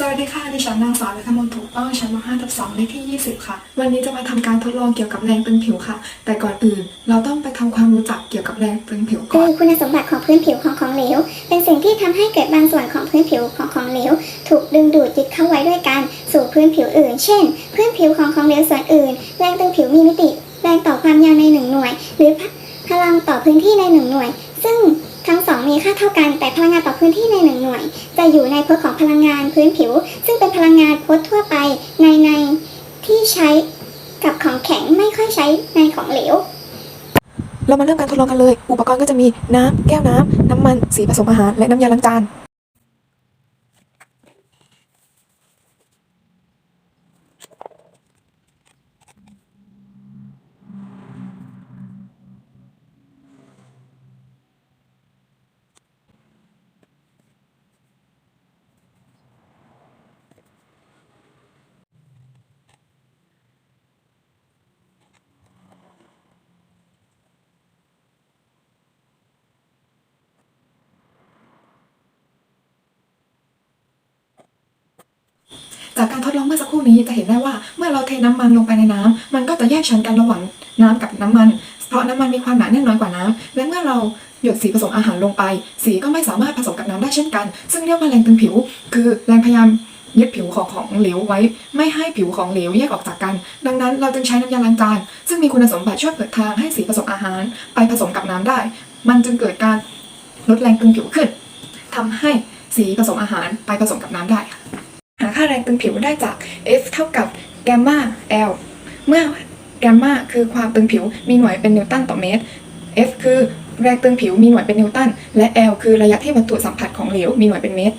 สวัสดีค่ะ ดิฉันนางสาวรัฐมนต์ถูกต้องชั้นม 5 ทับ2เลขที่ 20 ค่ะ วันนี้จะมาทำการทดลองเกี่ยวกับแรงตึงผิวค่ะ แต่ก่อนอื่น เราต้องไปทำความรู้จักเกี่ยวกับแรงตึงผิวก่อน คุณสมบัติของพื้นผิวของของเหลว เป็นสิ่งที่ทำให้เกิดบางส่วนของพื้นผิวของของเหลว ถูกดึงดูดยึดเข้าไว้ด้วยกันสู่พื้นผิวอื่น เช่น พื้นผิวของของเหลวส่วนอื่น แรงตึงผิวมีมิติ แรงต่อความยาวในหนึ่งหน่วย หรือพลังต่อพื้นที่ในหนึ่งหน่วย ซึ่ง มีค่าเท่ากันแต่พลังงานต่อพื้นที่ในหนึ่งหน่วย จะอยู่ในพจน์ของพลังงานพื้นผิว ซึ่งเป็นพลังงานพจน์ทั่วไปในในที่ใช้กับของแข็งไม่ค่อยใช้ในของเหลว เรามาเริ่มการทดลองกันเลย อุปกรณ์ก็จะมีน้ำแก้วน้ำน้ำมัน สีผสมอาหาร และน้ำยาล้างจาน จากการทดลองเมื่อสักครู่นี้จะเห็นได้ว่าเมื่อเราเทน้ำมันลงไปในน้ำมันก็จะแยกชั้นกันระหว่างน้ำกับน้ำมัน เพราะน้ำมันมีความหนาแน่นน้อยกว่าน้ำและเมื่อเราหยดสีผสมอาหารลงไป สีก็ไม่สามารถผสมกับน้ำได้เช่นกัน ซึ่งเรียกว่าแรงตึงผิว คือแรงพยายามยึดผิวของของเหลวไว้ ไม่ให้ผิวของเหลวแยกออกจากกัน ดังนั้นเราจึงใช้น้ำยาล้างจานซึ่งมีคุณสมบัติช่วยเปิดทางให้สีผสมอาหาร ไปผสมกับน้ำได้ มันจึงเกิดการลดแรงตึงผิวขึ้นทำให้สีผสมอาหารไปผสมกับน้ำได้ ตึงผิวได้จาก F เท่ากับแกมมา L เมื่อแกมมาคือความตึงผิวมีหน่วยเป็นนิวตันต่อเมตร F คือแรงตึงผิวมีหน่วยเป็นนิวตัน และ L คือระยะที่วัตถุสัมผัสของเหลวมีหน่วยเป็นเมตร